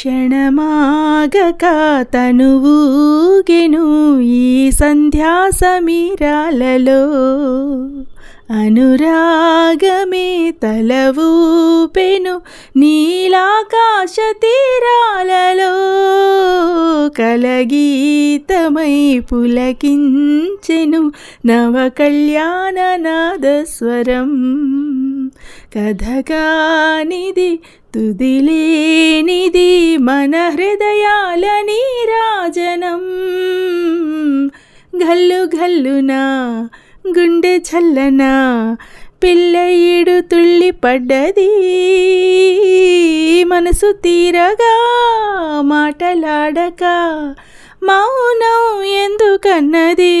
క్షణమాగక తనువూగెను ఈ సంధ్యా సమీరాలలో. అనురాగమే తలవూపెను నీలాకాశ తీరాలలో. కలగీతమై పులకించెను నవ కళ్యాణ నాదస్వరం కథగానిది తుదిలేనిది మన హృదయాల నీరాజనం. గల్లు గల్లునా గుండె చల్లన పిల్లయ్యుడు తుళ్ళి పడ్డది. మనసు తీరగా మాటలాడక మౌనం ఎందుకన్నది?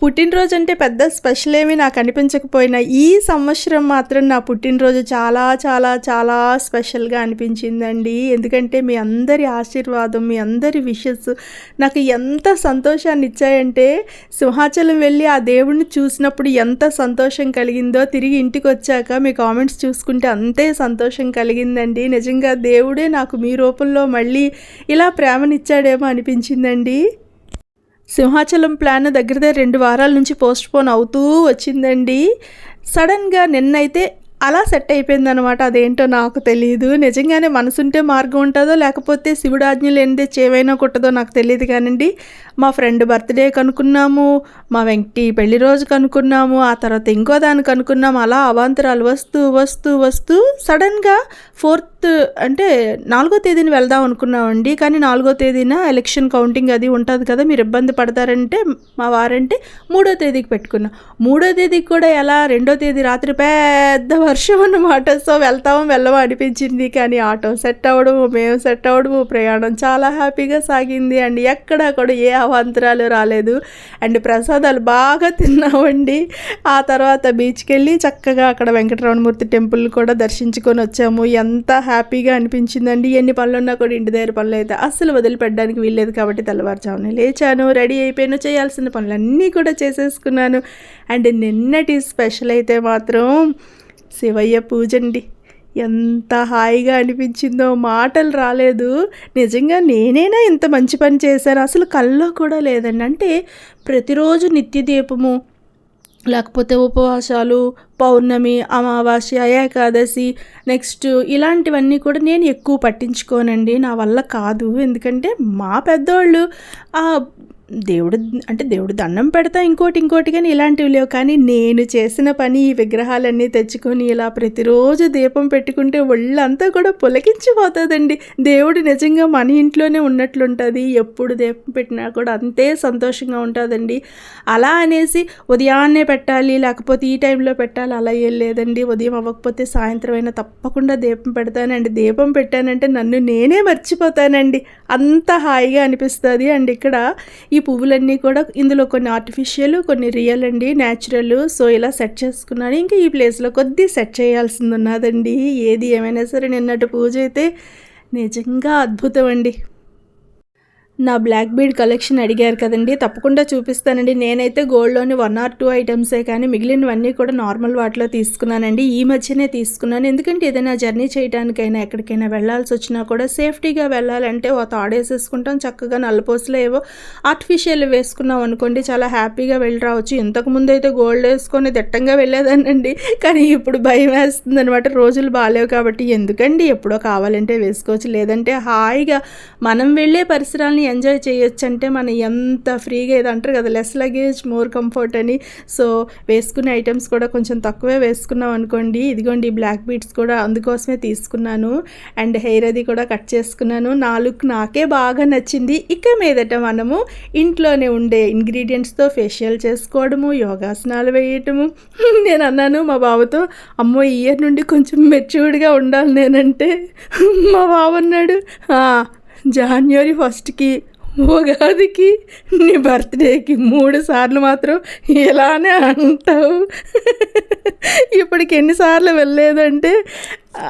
పుట్టినరోజు అంటే పెద్ద స్పెషల్ ఏమీ నాకు అనిపించకపోయినా ఈ సంవత్సరం మాత్రం నా పుట్టినరోజు చాలా చాలా చాలా స్పెషల్గా అనిపించిందండి. ఎందుకంటే మీ అందరి ఆశీర్వాదం మీ అందరి విషెస్ నాకు ఎంత సంతోషాన్ని ఇచ్చాయంటే సింహాచలం వెళ్ళి ఆ దేవుడిని చూసినప్పుడు ఎంత సంతోషం కలిగిందో తిరిగి ఇంటికి వచ్చాక మీ కామెంట్స్ చూసుకుంటే అంతే సంతోషం కలిగిందండి. నిజంగా దేవుడే నాకు మీ రూపంలో మళ్ళీ ఇలా ప్రేమనిచ్చాడేమో అనిపించిందండి. సింహాచలం ప్లాన్ దగ్గర దగ్గర రెండు వారాల నుంచి పోస్ట్ పోన్ అవుతూ వచ్చిందండి. సడన్గా నిన్నైతే అలా సెట్ అయిపోయిందనమాట అదేంటో నాకు తెలియదు నిజంగానే మనసుంటే మార్గం ఉంటుందో లేకపోతే శివుడు ఆజ్ఞలు లేనిదే చేవైనా కుట్టదో నాకు తెలియదు కానండి. మా ఫ్రెండ్ బర్త్డే కనుక్కున్నాము మా వెంకటి పెళ్ళి రోజు కనుక్కున్నాము ఆ తర్వాత ఇంకో దానికి కనుక్కున్నాము. అలా అవాంతరాలు వస్తూ వస్తూ వస్తూ సడన్గా ఫోర్త్ అంటే నాలుగో తేదీని వెళ్దాం అనుకున్నామండి. కానీ నాలుగో తేదీన ఎలక్షన్ కౌంటింగ్ అది ఉంటుంది కదా మీరు ఇబ్బంది పడతారంటే మా వారంటే మూడో తేదీకి పెట్టుకున్నాం. మూడో తేదీకి కూడా ఎలా? రెండో తేదీ రాత్రి పెద్ద వర్షం అన్నమాట. సో వెళ్తామో వెళ్ళమో అనిపించింది. కానీ ఆటో సెట్ అవ్వడము మేము సెట్ అవ్వడము ప్రయాణం చాలా హ్యాపీగా సాగింది. అండ్ ఎక్కడ కూడా ఏ అవాంతరాలు రాలేదు. అండ్ ప్రసాదాలు బాగా తిన్నామండి. ఆ తర్వాత బీచ్కి వెళ్ళి చక్కగా అక్కడ వెంకటరమణమూర్తి టెంపుల్ కూడా దర్శించుకొని వచ్చాము. ఎంత హ్యాపీగా అనిపించిందండి. ఎన్ని పనులు ఉన్నా కూడా ఇంటి దగ్గర పనులు అయితే అస్సలు వదిలిపెట్టడానికి వీల్లేదు కాబట్టి తెల్లవారుజామున లేచాను రెడీ అయిపోయాను చేయాల్సిన పనులన్నీ కూడా చేసేసుకున్నాను. అండ్ నిన్నటి స్పెషల్ అయితే మాత్రం శివయ్య పూజ అండి ఎంత హాయిగా అనిపించిందో మాటలు రాలేదు. నిజంగా నేనైనా ఇంత మంచి పని చేశాను? అసలు కల్లో కూడా లేదండి. అంటే ప్రతిరోజు నిత్య దీపము లేకపోతే ఉపవాసాలు పౌర్ణమి అమావాస్య ఏకాదశి నెక్స్ట్ ఇలాంటివన్నీ కూడా నేను ఎక్కువ పట్టించుకోనండి. నా వల్ల కాదు. ఎందుకంటే మా పెద్దోళ్ళు దేవుడు అంటే దేవుడు దండం పెడతా ఇంకోటి ఇంకోటి కానీ ఇలాంటివి లేవు. కానీ నేను చేసిన పని ఈ విగ్రహాలన్నీ తెచ్చుకొని ఇలా ప్రతిరోజు దీపం పెట్టుకుంటే ఒళ్ళంతా కూడా పులకించిపోతుందండి. దేవుడు నిజంగా మన ఇంట్లోనే ఉన్నట్లుంటుంది. ఎప్పుడు దీపం పెట్టినా కూడా అంతే సంతోషంగా ఉంటుందండి. అలా అనేసి ఉదయాన్నే పెట్టాలి లేకపోతే ఈ టైంలో పెట్టాలి అలా ఏం లేదండి. ఉదయం అవ్వకపోతే సాయంత్రం అయినా తప్పకుండా దీపం పెడతానండి. దీపం పెట్టానంటే నన్ను నేనే మర్చిపోతానండి. అంత హాయిగా అనిపిస్తుంది. అండ్ ఇక్కడ ఈ పువ్వులన్నీ కూడా ఇందులో కొన్ని ఆర్టిఫిషియల్ కొన్ని రియల్ అండి న్యాచురల్ సో ఇలా సెట్ చేసుకున్నాను. ఇంకా ఈ ప్లేస్లో కొద్ది సెట్ చేయాల్సింది ఉన్నదండి. ఏది ఏమైనా సరే నిన్నటి పూజ అయితే నిజంగా అద్భుతం అండి. నా బ్లాక్ బీడ్ కలెక్షన్ అడిగారు కదండి. తప్పకుండా చూపిస్తానండి. నేనైతే గోల్డ్లోని వన్ ఆర్ టూ ఐటమ్సే కానీ మిగిలినవన్నీ కూడా నార్మల్ వాటిలో తీసుకున్నానండి. ఈ మధ్యనే తీసుకున్నాను. ఎందుకంటే ఏదైనా జర్నీ చేయడానికైనా ఎక్కడికైనా వెళ్ళాల్సి వచ్చినా కూడా సేఫ్టీగా వెళ్ళాలంటే ఓ తాడేసేసుకుంటాం చక్కగా నల్లపోసలు ఏవో ఆర్టిఫిషియల్ వేసుకున్నాం అనుకోండి చాలా హ్యాపీగా వెళ్ళి రావచ్చు. ఇంతకు ముందు అయితే గోల్డ్ వేసుకొని దిట్టంగా వెళ్ళేదానండి కానీ ఇప్పుడు భయం వేస్తుంది అనమాట రోజులు బాగాలేవు కాబట్టి ఎందుకండి? ఎప్పుడో కావాలంటే వేసుకోవచ్చు. లేదంటే హాయిగా మనం వెళ్ళే పరిసరాలని ఎంజాయ్ చేయొచ్చు అంటే మనం ఎంత ఫ్రీగా ఇది అంటారు కదా లెస్ లగేజ్ మోర్ కంఫర్ట్ అని. సో వేసుకునే ఐటమ్స్ కూడా కొంచెం తక్కువే వేసుకున్నాం అనుకోండి. ఇదిగోండి బ్లాక్ బీట్స్ కూడా అందుకోసమే తీసుకున్నాను. అండ్ హెయిర్ అది కూడా కట్ చేసుకున్నాను. నా లుక్ నాకే బాగా నచ్చింది. ఇక మీదట మనము ఇంట్లోనే ఉండే ఇంగ్రీడియంట్స్తో ఫేషియల్ చేసుకోవడము యోగాసనాలు వేయటము. నేను అన్నాను మా బావతో అమ్మో ఇయర్ నుండి కొంచెం మెచ్యూర్డ్గా ఉండాలి నేనంటే. మా బావ అన్నాడు జనవరి ఫస్ట్కి ఉగాదికి నీ బర్త్డేకి మూడు సార్లు మాత్రం ఇలానే అంటావు. ఇప్పటికి ఎన్నిసార్లు వెళ్ళలేదంటే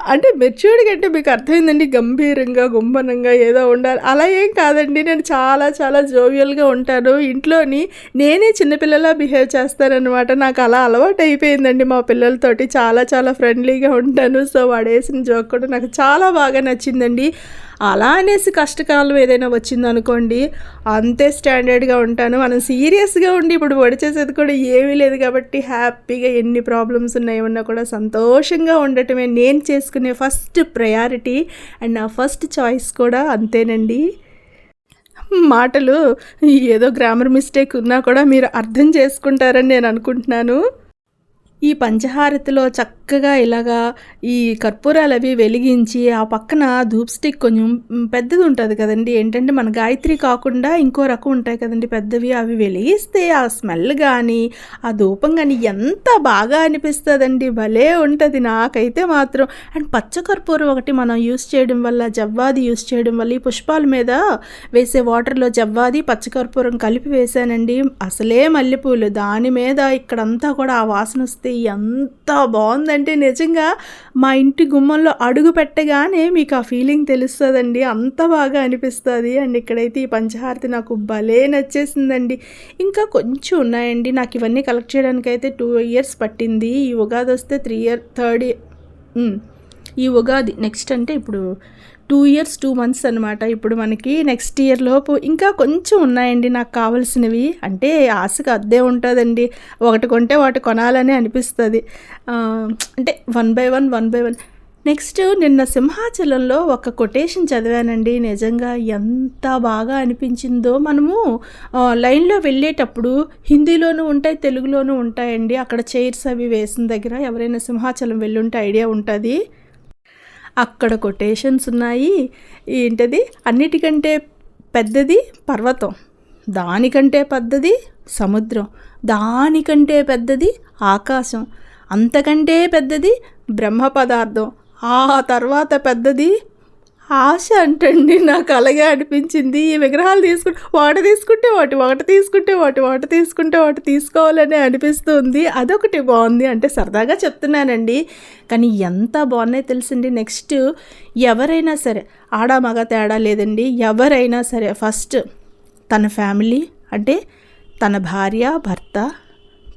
అంటే మెచ్యూర్డ్గా అంటే మీకు అర్థమైందండి గంభీరంగా గుంభనంగా ఏదో ఉండాలి. అలా ఏం కాదండి నేను చాలా చాలా జోవియల్గా ఉంటాను. ఇంట్లోని నేనే చిన్నపిల్లలా బిహేవ్ చేస్తానన్నమాట. నాకు అలా అలవాటు అయిపోయిందండి మా పిల్లలతోటి. చాలా చాలా ఫ్రెండ్లీగా ఉంటాను. సో వాడేసిన జోక్ కూడా నాకు చాలా బాగా నచ్చిందండి. అలా అనేసి కష్టకాలం ఏదైనా వచ్చిందనుకోండి అంతే స్టాండర్డ్గా ఉంటాను. మనం సీరియస్గా ఉండి ఇప్పుడు పొడి చేసేది కూడా ఏమీ లేదు కాబట్టి హ్యాపీగా ఎన్ని ప్రాబ్లమ్స్ ఉన్నాయన్నా కూడా సంతోషంగా ఉండటమే నేను చేసుకునే ఫస్ట్ ప్రయారిటీ అండ్ నా ఫస్ట్ చాయిస్ కూడా అంతేనండి. మాటలు ఏదో గ్రామర్ మిస్టేక్ ఉన్నా కూడా మీరు అర్థం చేసుకుంటారని నేను అనుకుంటున్నాను. ఈ పంచహారతిలో చక్కగా ఇలాగా ఈ కర్పూరాలు అవి వెలిగించి ఆ పక్కన ధూప్ స్టిక్ కొంచెం పెద్దది ఉంటుంది కదండి. ఏంటంటే మన గాయత్రి కాకుండా ఇంకో రకం ఉంటాయి కదండి పెద్దవి. అవి వెలిగిస్తే ఆ స్మెల్ కానీ ఆ ధూపం కానీ ఎంత బాగా అనిపిస్తుందండి. భలే ఉంటుంది నాకైతే మాత్రం. అండ్ పచ్చ కర్పూరం ఒకటి మనం యూస్ చేయడం వల్ల జవ్వాది యూస్ చేయడం వల్ల ఈ పుష్పాల మీద వేసే వాటర్లో జవ్వాది పచ్చకర్పూరం కలిపి వేసానండి. అసలే మల్లెపూలు. దాని మీద ఇక్కడంతా కూడా ఆ వాసన వస్తే ఎంత బాగుందంటే నిజంగా మా ఇంటి గుమ్మంలో అడుగు పెట్టగానే మీకు ఆ ఫీలింగ్ తెలుస్తుందండి. అంత బాగా అనిపిస్తుంది. అండ్ ఇక్కడైతే ఈ పంచహారతి నాకు భలే నచ్చేసిందండి. ఇంకా కొంచెం ఉన్నాయండి. నాకు ఇవన్నీ కలెక్ట్ చేయడానికి అయితే టూ ఇయర్స్ పట్టింది. ఈ ఉగాది వస్తే త్రీ ఇయర్ థర్డ్ ఇయర్ ఈ ఉగాది నెక్స్ట్ అంటే ఇప్పుడు టూ ఇయర్స్ టూ మంత్స్ అనమాట ఇప్పుడు మనకి నెక్స్ట్ ఇయర్ లోపు ఇంకా కొంచెం ఉన్నాయండి నాకు కావాల్సినవి. అంటే ఆశకు అద్దే ఉంటుందండి. ఒకటి కొంటే వాటి కొనాలని అనిపిస్తుంది. అంటే one by one one by one. Next నిన్న సింహాచలంలో ఒక కొటేషన్ చదివానండి. నిజంగా ఎంత బాగా అనిపించిందో మనము లైన్లో వెళ్ళేటప్పుడు హిందీలోనూ ఉంటాయి తెలుగులోనూ ఉంటాయండి. అక్కడ చైర్స్ అవి వేసిన దగ్గర ఎవరైనా సింహాచలం వెళ్ళుంటే ఐడియా ఉంటుంది. అక్కడ కొటేషన్స్ ఉన్నాయి. ఏంటది? అన్నిటికంటే పెద్దది పర్వతం. దానికంటే పెద్దది సముద్రం. దానికంటే పెద్దది ఆకాశం. అంతకంటే పెద్దది బ్రహ్మ పదార్థం ఆ తర్వాత పెద్దది ఆశ అంటండి నాకు అలాగే అనిపించింది. ఈ విగ్రహాలు తీసుకుంటే వాటి తీసుకుంటే వాటి వాట తీసుకుంటే వాటి వాటి తీసుకుంటే వాటి తీసుకోవాలని అనిపిస్తుంది. అదొకటి బాగుంది. అంటే సరదాగా చెప్తున్నానండి. కానీ ఎంత బాగున్నాయి తెలిసింది నెక్స్ట్ ఎవరైనా సరే ఆడ మగ తేడా లేదండి. ఎవరైనా సరే ఫస్ట్ తన ఫ్యామిలీ అంటే తన భార్య భర్త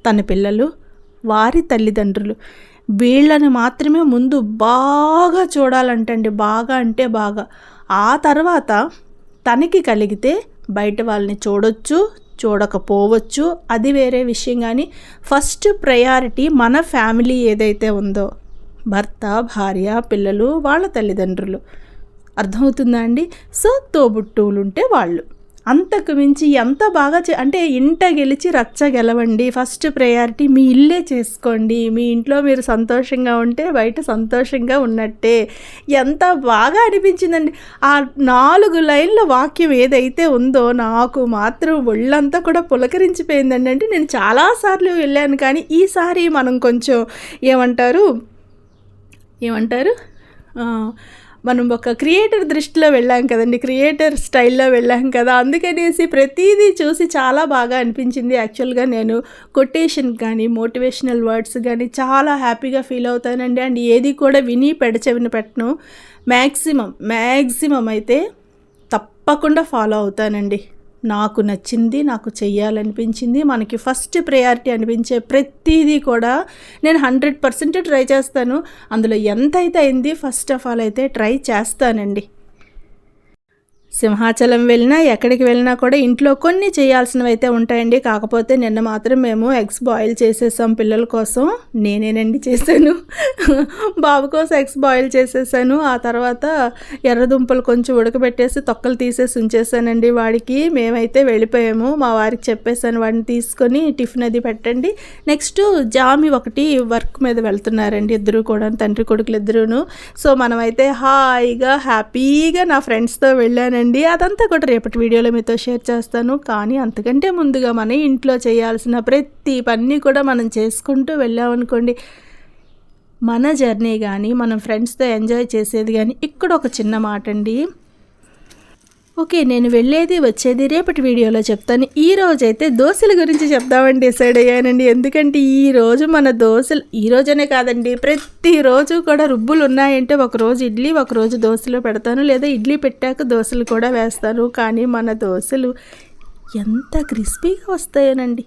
తన పిల్లలు వారి తల్లిదండ్రులు వీళ్ళని మాత్రమే ముందు బాగా చూడాలంటండి బాగా అంటే బాగా. ఆ తర్వాత తనకి కలిగితే బయట వాళ్ళని చూడొచ్చు చూడకపోవచ్చు అది వేరే విషయం కానీ ఫస్ట్ ప్రయారిటీ మన ఫ్యామిలీ ఏదైతే ఉందో భర్త భార్య పిల్లలు వాళ్ళ తల్లిదండ్రులు. అర్థమవుతుందా అండి? సో తోబుట్టువులు ఉంటే వాళ్ళు. అంతకు మించి ఎంత బాగా చే అంటే ఇంట గెలిచి రచ్చ గెలవండి. ఫస్ట్ ప్రయారిటీ మీ ఇల్లే చేసుకోండి. మీ ఇంట్లో మీరు సంతోషంగా ఉంటే బయట సంతోషంగా ఉన్నట్టే. ఎంత బాగా అనిపించిందండి. ఆ నాలుగు లైన్ల వాక్యం ఏదైతే ఉందో నాకు మాత్రం ఒళ్ళంతా కూడా పులకరించిపోయిందండి. అంటే నేను చాలాసార్లు వెళ్ళాను కానీ ఈసారి మనం కొంచెం ఏమంటారు? ఏమంటారు? మనం ఒక క్రియేటర్ దృష్టిలో వెళ్ళాం కదండి క్రియేటర్ స్టైల్లో వెళ్ళాం కదా. అందుకనేసి ప్రతిదీ చూసి చాలా బాగా అనిపించింది. యాక్చువల్గా నేను కొటేషన్ కానీ మోటివేషనల్ వర్డ్స్ కానీ చాలా హ్యాపీగా ఫీల్ అవుతానండి. అండ్ ఏది కూడా విని పెడచెవిన పెట్టను. మ్యాక్సిమం మ్యాక్సిమం అయితే తప్పకుండా ఫాలో అవుతానండి. నాకు నచ్చింది నాకు చెయ్యాలనిపించింది మనకి ఫస్ట్ ప్రయారిటీ అనిపించే ప్రతిదీ కూడా నేను హండ్రెడ్ పర్సెంట్ ట్రై చేస్తాను. అందులో ఎంత అయితే అయింది ఫస్ట్ ఆఫ్ ఆల్ అయితే ట్రై చేస్తానండి. సింహాచలం వెళ్ళినా ఎక్కడికి వెళ్ళినా కూడా ఇంట్లో కొన్ని చేయాల్సినవి అయితే ఉంటాయండి. కాకపోతే నిన్న మాత్రం మేము ఎగ్స్ బాయిల్ చేసేసాం పిల్లల కోసం. నేనేనండి చేశాను. బాబు కోసం ఎగ్స్ బాయిల్ చేసేసాను. ఆ తర్వాత ఎర్రదుంపలు కొంచెం ఉడకబెట్టేసి తొక్కలు తీసేసి ఉంచేసానండి వాడికి. మేమైతే వెళ్ళిపోయాము. మా వారికి చెప్పేసాను వాడిని తీసుకొని టిఫిన్ అది పెట్టండి. నెక్స్ట్ జామి ఒకటి వర్క్ మీద వెళ్తున్నారండి ఇద్దరు కూడా తండ్రి కొడుకులు ఇద్దరును. సో మనమైతే హాయిగా హ్యాపీగా నా ఫ్రెండ్స్తో వెళ్ళానండి. అండి అదంతా కూడా రేపటి వీడియోలో మీతో షేర్ చేస్తాను. కానీ అంతకంటే ముందుగా మన ఇంట్లో చేయాల్సిన ప్రతి పని కూడా మనం చేసుకుంటూ వెళ్ళామనుకోండి మన జర్నీ కానీ మనం ఫ్రెండ్స్తో ఎంజాయ్ చేసేది కానీ ఇక్కడ ఒక చిన్న మాట అండి ఓకే నేను వెళ్ళేది వచ్చేది రేపటి వీడియోలో చెప్తాను. ఈ రోజు అయితే దోశల గురించి చెప్దామని డిసైడ్ అయ్యానండి. ఎందుకంటే ఈ రోజు మన దోశలు ఈ రోజనే కాదండి ప్రతిరోజు కూడా రుబ్బులు ఉన్నాయంటే ఒక రోజు ఇడ్లీ ఒకరోజు దోశలు పెడతాను. లేదా ఇడ్లీ పెట్టాక దోశలు కూడా వేస్తాను. కానీ మన దోశలు ఎంత క్రిస్పీగా వస్తాయోనండి.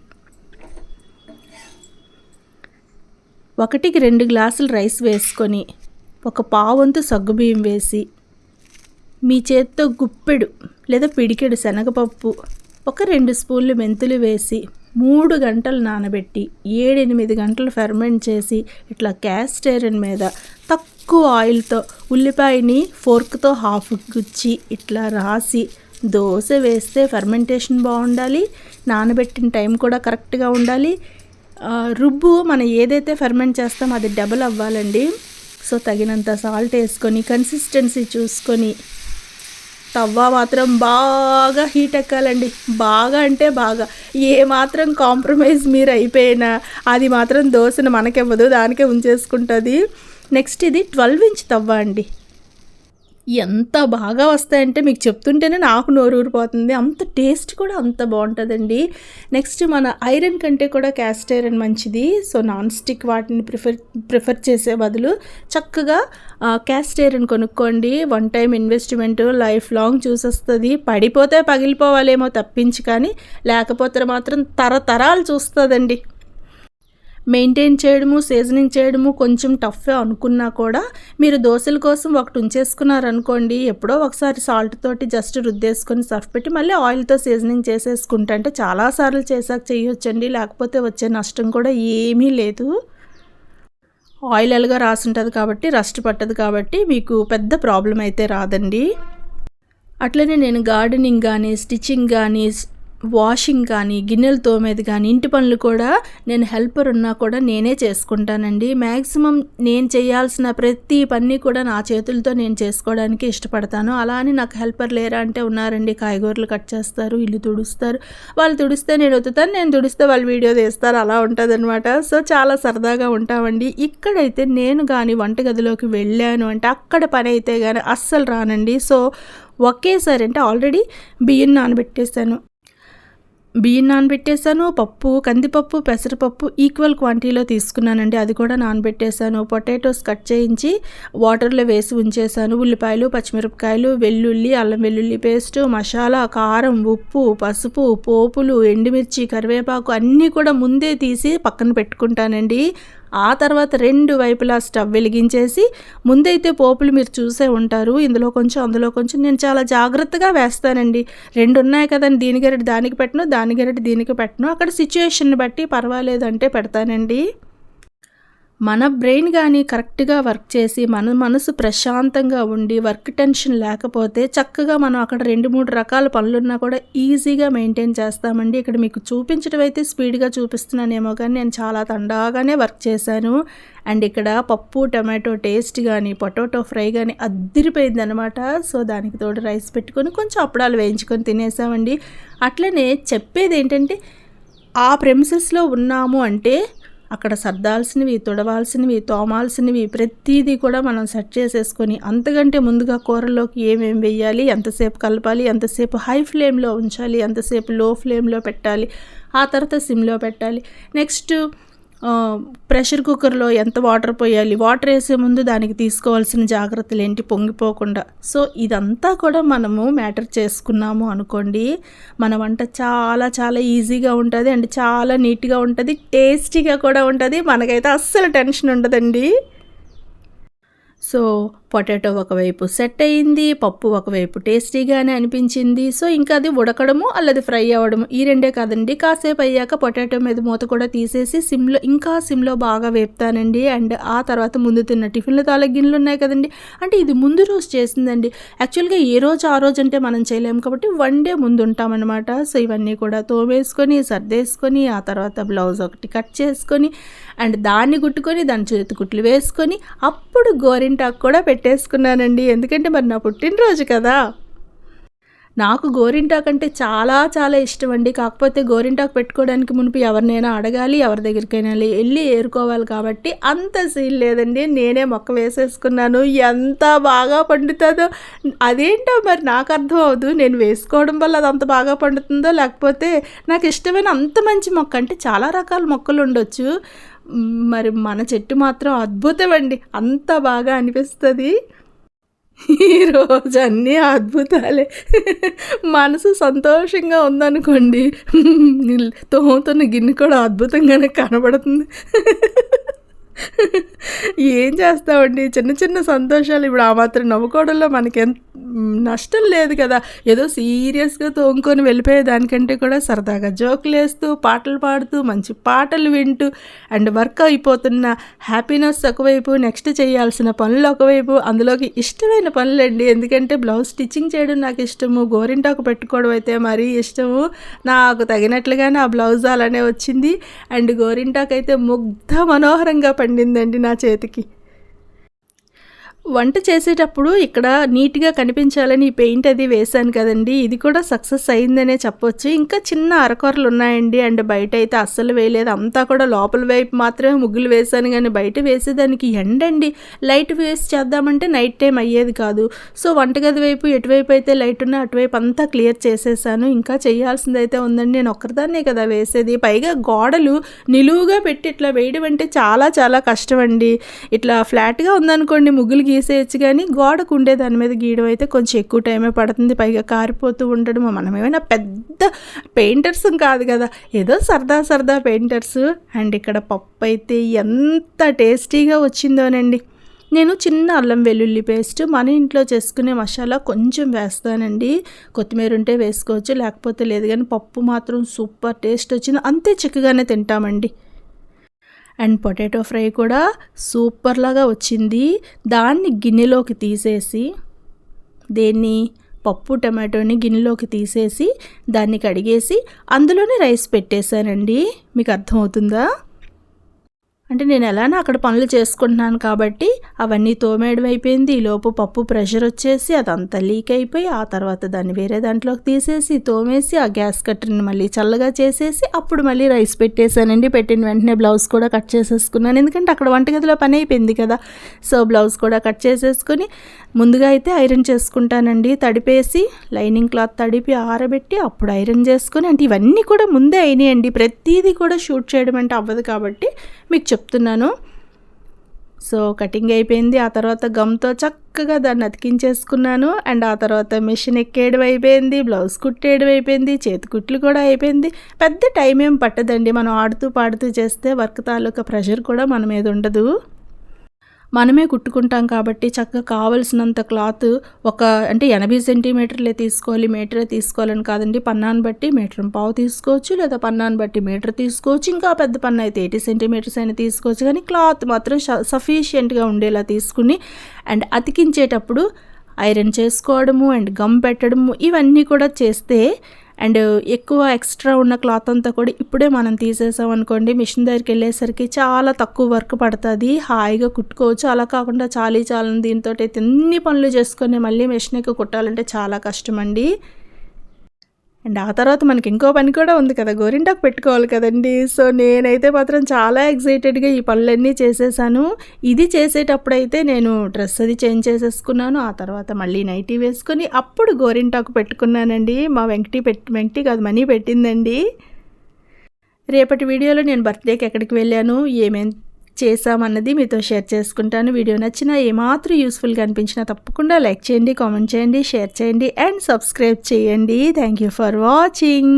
ఒకటికి రెండు గ్లాసులు రైస్ వేసుకొని ఒక పావంతు సగ్గుబియ్యం వేసి మీ చేత్తో గుప్పెడు లేదా పిడికెడు శనగపప్పు ఒక రెండు స్పూన్లు మెంతులు వేసి మూడు గంటలు నానబెట్టి ఏడెనిమిది గంటలు ఫెర్మెంట్ చేసి ఇట్లా క్యాస్ట్ ఐరన్ మీద తక్కువ ఆయిల్తో ఉల్లిపాయని ఫోర్క్తో హాఫ్ గుచ్చి ఇట్లా రాసి దోశ వేస్తే ఫెర్మెంటేషన్ బాగుండాలి నానబెట్టిన టైం కూడా కరెక్ట్గా ఉండాలి. రుబ్బు మనం ఏదైతే ఫెర్మెంట్ చేస్తామో అది డబుల్ అవ్వాలండి. సో తగినంత సాల్ట్ వేసుకొని కన్సిస్టెన్సీ చూసుకొని తవ్వ మాత్రం బాగా హీట్ ఎక్కాలండి. బాగా అంటే బాగా. ఏ మాత్రం కాంప్రమైజ్ మీరు అయిపోయినా అది మాత్రం దోశను మనకివ్వదు దానికే ఉంచేసుకుంటుంది. నెక్స్ట్ ఇది ట్వెల్వ్ ఇంచ్ తవ్వ అండి. ఎంత బాగా వస్తాయంటే మీకు చెప్తుంటేనే నాకు నోరు ఊరిపోతుంది. అంత టేస్ట్ కూడా అంత బాగుంటుందండి. నెక్స్ట్ మన ఐరన్ కంటే కూడా క్యాస్ట్ ఐరన్ మంచిది. సో నాన్ స్టిక్ వాటిని ప్రిఫర్ ప్రిఫర్ చేసే బదులు చక్కగా క్యాస్ట్ ఐరన్ కొనుక్కోండి. One time investment life long చూసొస్తుంది. పడిపోతే పగిలిపోవాలేమో తప్పించి కానీ లేకపోతే మాత్రం తరతరాలు చూస్తుందండి. మెయింటైన్ చేయడము సీజనింగ్ చేయడము కొంచెం టఫ్ అనుకున్నా కూడా మీరు దోశల కోసం ఒకటి ఉంచేసుకున్నారనుకోండి ఎప్పుడో ఒకసారి సాల్ట్ తోటి జస్ట్ రుద్దేసుకొని సర్ఫ్ పెట్టి మళ్ళీ ఆయిల్తో సీజనింగ్ చేసేసుకుంటా అంటే చాలాసార్లు చేసాక చేయొచ్చండి లేకపోతే వచ్చే నష్టం కూడా ఏమీ లేదు. ఆయిల్ ఎలాగా రాసి ఉంటుంది కాబట్టి రస్ట్ పట్టదు కాబట్టి మీకు పెద్ద ప్రాబ్లం అయితే రాదండి. అట్లనే నేను గార్డెనింగ్ కానీ స్టిచ్చింగ్ కానీ వాషింగ్ కానీ గిన్నెలు తోమేది కానీ ఇంటి పనులు కూడా నేను హెల్పర్ ఉన్నా కూడా నేనే చేసుకుంటానండి. మ్యాక్సిమం నేను చేయాల్సిన ప్రతి పని కూడా నా చేతులతో నేను చేసుకోవడానికి ఇష్టపడతాను. అలా అని నాకు హెల్పర్ లేరా అంటే ఉన్నారండి. కాయగూరలు కట్ చేస్తారు ఇల్లు తుడుస్తారు. వాళ్ళు తుడిస్తే నేను వద్దుతాను నేను తుడిస్తే వాళ్ళు వీడియో తీస్తారు. అలా ఉంటుందన్నమాట. సో చాలా సరదాగా ఉంటామండి. ఇక్కడైతే నేను కానీ వంటగదిలోకి వెళ్ళాను అంటే అక్కడ పని అయితే కానీ అస్సలు రానండి. సో ఒకేసారి అంటే ఆల్రెడీ బియ్యం నానబెట్టేశాను. బియ్యం నానబెట్టేశాను పప్పు కందిపప్పు పెసరపప్పు ఈక్వల్ క్వాంటిటీలో తీసుకున్నానండి. అది కూడా నానబెట్టేశాను. పొటాటోస్ కట్ చేయించి వాటర్లో వేసి ఉంచేసాను ఉల్లిపాయలు పచ్చిమిరపకాయలు వెల్లుల్లి అల్లం వెల్లుల్లి పేస్ట్ మసాలా కారం ఉప్పు పసుపు పోపులు ఎండుమిర్చి కరివేపాకు అన్నీ కూడా ముందే తీసి పక్కన పెట్టుకుంటానండి. ఆ తర్వాత రెండు వైపులా స్టవ్ వెలిగించేసి ముందైతే పోపులు మీరు చూసే ఉంటారు. ఇందులో కొంచెం అందులో కొంచెం నేను చాలా జాగ్రత్తగా వేస్తానండి. రెండు ఉన్నాయి కదండి దీని గరిటి దానికి పెట్టను దాని గరిటి దీనికి పెట్టను. అక్కడ సిచ్యుయేషన్ బట్టి పర్వాలేదు అంటే పెడతానండి. మన బ్రెయిన్ కానీ కరెక్ట్గా వర్క్ చేసి మన మనసు ప్రశాంతంగా ఉండి వర్క్ టెన్షన్ లేకపోతే చక్కగా మనం అక్కడ రెండు మూడు రకాల పనులున్నా కూడా ఈజీగా మెయింటైన్ చేస్తామండి. ఇక్కడ మీకు చూపించడం అయితే స్పీడ్గా చూపిస్తున్నానేమో కానీ నేను చాలా తండాగానే వర్క్ చేశాను. అండ్ ఇక్కడ పప్పు టమాటో టేస్ట్ కానీ పొటాటో ఫ్రై కానీ అద్దిరిపోయింది అనమాట సో దానికి తోడు రైస్ పెట్టుకొని కొంచెం అప్పడాలు వేయించుకొని తినేసామండి. అట్లనే చెప్పేది ఏంటంటే ఆ ప్రెమిసెస్లో ఉన్నాము అంటే అక్కడ సర్దాల్సినవి తుడవాల్సినవి తోమాల్సినవి ప్రతిదీ కూడా మనం సెట్ చేసేసుకొని అంతకంటే ముందుగా కూరలోకి ఏమేమి వేయాలి ఎంతసేపు కలపాలి ఎంతసేపు హై ఫ్లేమ్లో ఉంచాలి ఎంతసేపు లో ఫ్లేమ్లో పెట్టాలి ఆ తర్వాత సిమ్లో పెట్టాలి. నెక్స్ట్ ప్రెషర్ కుక్కర్లో ఎంత వాటర్ పోయాలి? వాటర్ వేసే ముందు దానికి తీసుకోవాల్సిన జాగ్రత్తలు ఏంటి? పొంగిపోకుండా. సో ఇదంతా కూడా మనము మ్యాటర్ చేసుకున్నాము అనుకోండి మన వంట చాలా చాలా ఈజీగా ఉంటుంది అండ్ చాలా నీట్గా ఉంటుంది టేస్టీగా కూడా ఉంటుంది. మనకైతే అస్సలు టెన్షన్ ఉండదండి. సో పొటాటో ఒకవైపు సెట్ అయింది పప్పు ఒకవైపు టేస్టీగానే అనిపించింది. సో ఇంకా అది ఉడకడము అల్లది ఫ్రై అవ్వడము ఈ రెండే కాదండి. కాసేపు అయ్యాక పొటాటో మీద మూత కూడా తీసేసి సిమ్లో ఇంకా సిమ్లో బాగా వేపుతానండి. అండ్ ఆ తర్వాత ముందు తిన్న టిఫిన్లు తాలూ గిన్నెలు ఉన్నాయి కదండి. అంటే ఇది ముందు రోజు చేసిందండి. యాక్చువల్గా ఏ రోజు ఆ రోజు అంటే మనం చేయలేము కాబట్టి వన్ డే ముందు ఉంటామన్నమాట. సో ఇవన్నీ కూడా తోమేసుకొని సర్దేసుకొని ఆ తర్వాత బ్లౌజ్ ఒకటి కట్ చేసుకొని అండ్ దాన్ని కుట్టుకొని దాని చేతి కుట్లు వేసుకొని అప్పుడు గోరింటాకు కూడా పెట్టేసుకున్నానండి. ఎందుకంటే మరి నా పుట్టినరోజు కదా. నాకు గోరింటాకు అంటే చాలా చాలా ఇష్టం అండి కాకపోతే గోరింటాకు పెట్టుకోవడానికి మునుపు ఎవరినైనా అడగాలి ఎవరి దగ్గరికైనా వెళ్ళి ఏరుకోవాలి కాబట్టి అంత సీన్ లేదండి. నేనే మొక్క వేసేసుకున్నాను. ఎంత బాగా పండుతుందో. అదేంటో మరి నాకు అర్థం అవ్వదు నేను వేసుకోవడం వల్ల అది అంత బాగా పండుతుందో లేకపోతే నాకు ఇష్టమైన అంత మంచి మొక్క అంటే చాలా రకాల మొక్కలు ఉండొచ్చు. మరి మన చెట్టు మాత్రం అద్భుతం అండి అంత బాగా అనిపిస్తుంది. ఈరోజు అన్నీ అద్భుతాలే. మనసు సంతోషంగా ఉందనుకోండి. తోముతున్న గిన్నె కూడా అద్భుతంగానే కనబడుతుంది. ఏం చేస్తామండి చిన్న చిన్న సంతోషాలు. ఇప్పుడు ఆ మాత్రం నవ్వుకోవడంలో మనకి ఎంత నష్టం లేదు కదా. ఏదో సీరియస్గా తోముకొని వెళ్ళిపోయే దానికంటే కూడా సరదాగా జోకులు వేస్తూ పాటలు పాడుతూ మంచి పాటలు వింటూ అండ్ వర్క్ అయిపోతున్న హ్యాపీనెస్ ఒకవైపు నెక్స్ట్ చేయాల్సిన పనులు ఒకవైపు అందులోకి ఇష్టమైన పనులండి. ఎందుకంటే బ్లౌజ్ స్టిచ్చింగ్ చేయడం నాకు ఇష్టము. గోరింటాకు పెట్టుకోవడం అయితే మరీ ఇష్టము. నాకు తగినట్లుగానే ఆ బ్లౌజ్ అలానే వచ్చింది. అండ్ గోరింటాకు అయితే ముగ్ధ మనోహరంగా పండిందండి నా చేతికి. వంట చేసేటప్పుడు ఇక్కడ నీట్గా కనిపించాలని ఈ పెయింట్ అది వేశాను కదండి ఇది కూడా సక్సెస్ అయిందనే చెప్పొచ్చు. ఇంకా చిన్న అరకొరలు ఉన్నాయండి. అండ్ బయట అయితే అస్సలు వేయలేదు. అంతా కూడా లోపల వైపు మాత్రమే ముగ్గులు వేశాను కానీ బయట వేసేదానికి ఎండండి. లైట్ వేసి చేద్దామంటే నైట్ టైం అయ్యేది కాదు. సో వంటగది వైపు ఎటువైపు అయితే లైట్ ఉన్నా అటువైపు అంతా క్లియర్ చేసేసాను. ఇంకా చేయాల్సింది అయితే ఉందండి. నేను ఒక్కరిదాన్నే కదా వేసేది. పైగా గోడలు నిలువుగా పెట్టి ఇట్లా వేయడం అంటే చాలా చాలా కష్టం అండి ఇట్లా ఫ్లాట్గా ఉందనుకోండి ముగ్గులకి గీసేయచ్చు కానీ గోడకు ఉండే దాని మీద గీయడం అయితే కొంచెం ఎక్కువ టైమే పడుతుంది. పైగా కారిపోతూ ఉండడం మనం ఏమైనా పెద్ద పెయింటర్స్ కాదు కదా. ఏదో సరదా సరదా పెయింటర్స్. అండ్ ఇక్కడ పప్పు అయితే ఎంత టేస్టీగా వచ్చిందోనండి. నేను చిన్న అల్లం వెల్లుల్లి పేస్ట్ మన ఇంట్లో చేసుకునే మసాలా కొంచెం వేస్తానండి. కొత్తిమీర ఉంటే వేసుకోవచ్చు లేకపోతే లేదు. కానీ పప్పు మాత్రం సూపర్ టేస్ట్ వచ్చింది. అంతే చిక్కగానే తింటామండి. అండ్ పొటాటో ఫ్రై కూడా సూపర్లాగా వచ్చింది. దాన్ని గిన్నెలోకి తీసేసి దేన్ని? పప్పు టమాటోని గిన్నెలోకి తీసేసి దాన్ని కడిగేసి అందులోనే రైస్ పెట్టేశానండి. మీకు అర్థమవుతుందా? అంటే నేను ఎలానో అక్కడ పనులు చేసుకుంటున్నాను కాబట్టి అవన్నీ తోమేయడం అయిపోయింది. ఈలోపు పప్పు ప్రెషర్ వచ్చేసి అదంతా లీక్ అయిపోయి ఆ తర్వాత దాన్ని వేరే దాంట్లోకి తీసేసి తోమేసి ఆ గ్యాస్ కట్టర్ని మళ్ళీ చల్లగా చేసేసి అప్పుడు మళ్ళీ రైస్ పెట్టేశానండి. పెట్టిన వెంటనే బ్లౌజ్ కూడా కట్ చేసేసుకున్నాను. ఎందుకంటే అక్కడ వంటగదిలో పని అయిపోయింది కదా. సో బ్లౌజ్ కూడా కట్ చేసేసుకొని ముందుగా అయితే ఐరన్ చేసుకుంటానండి. తడిపేసి లైనింగ్ క్లాత్ తడిపి ఆరబెట్టి అప్పుడు ఐరన్ చేసుకొని అంటే ఇవన్నీ కూడా ముందే అయినాయండి. ప్రతిదీ కూడా షూట్ చేయడం అంటే అవ్వదు కాబట్టి మీకు చెప్తున్నాను. సో కటింగ్ అయిపోయింది. ఆ తర్వాత గమ్తో చక్కగా దాన్ని అతికించేసుకున్నాను. అండ్ ఆ తర్వాత మిషన్ ఎక్కేయడం అయిపోయింది. బ్లౌజ్ కుట్టేయడం అయిపోయింది. చేతి కుట్లు కూడా అయిపోయింది. పెద్ద టైం ఏం పట్టదండి. మనం ఆడుతూ పాడుతూ చేస్తే వర్క్ తాలూకా ప్రెషర్ కూడా మన మీద ఉండదు. మనమే కుట్టుకుంటాం కాబట్టి చక్కగా కావలసినంత క్లాత్ ఒక అంటే ఎనభై సెంటీమీటర్లే తీసుకోవాలి మీటరే తీసుకోవాలని కాదండి. పన్నాను బట్టి మీటర్ పావు తీసుకోవచ్చు లేదా పన్నాను బట్టి మీటర్ తీసుకోవచ్చు. ఇంకా పెద్ద పన్ను అయితే ఎయిటీ సెంటీమీటర్స్ అయినా తీసుకోవచ్చు. కానీ క్లాత్ మాత్రం సఫిషియెంట్గా ఉండేలా తీసుకుని అండ్ అతికించేటప్పుడు ఐరన్ చేసుకోవడము అండ్ గమ్ పెట్టడము ఇవన్నీ కూడా చేస్తే అండ్ ఎక్కువ ఎక్స్ట్రా ఉన్న క్లాత్ అంతా కూడా ఇప్పుడే మనం తీసేసాం అనుకోండి మిషన్ దగ్గరికి వెళ్ళేసరికి చాలా తక్కువ వర్క్ పడుతుంది. హాయిగా కుట్టుకోవచ్చు. అలా కాకుండా చాలీ చాలని దీంతో అయితే ఎన్ని పనులు చేసుకొని మళ్ళీ మిషన్కి కుట్టాలంటే చాలా కష్టం అండి అండ్ ఆ తర్వాత మనకి ఇంకో పని కూడా ఉంది కదా గోరింటాకు పెట్టుకోవాలి కదండి. సో నేనైతే మాత్రం చాలా ఎగ్జైటెడ్గా ఈ పనులన్నీ చేసేసాను. ఇది చేసేటప్పుడు అయితే నేను డ్రెస్ అది చేంజ్ చేసేసుకున్నాను. ఆ తర్వాత మళ్ళీ నైటీ వేసుకొని అప్పుడు గోరింటాకు పెట్టుకున్నానండి. మా వెంకటి పెట్టి వెంకటి కాదు మనీ పెట్టిందండి. రేపటి వీడియోలో నేను బర్త్డేకి ఎక్కడికి వెళ్ళాను? ఏమేం చేశామన్నది మీతో షేర్ చేసుకుంటాను. వీడియో నచ్చినా ఏమాత్రం యూస్ఫుల్గా అనిపించినా తప్పకుండా లైక్ చేయండి కామెంట్ చేయండి షేర్ చేయండి అండ్ సబ్స్క్రైబ్ చేయండి. Thank you for watching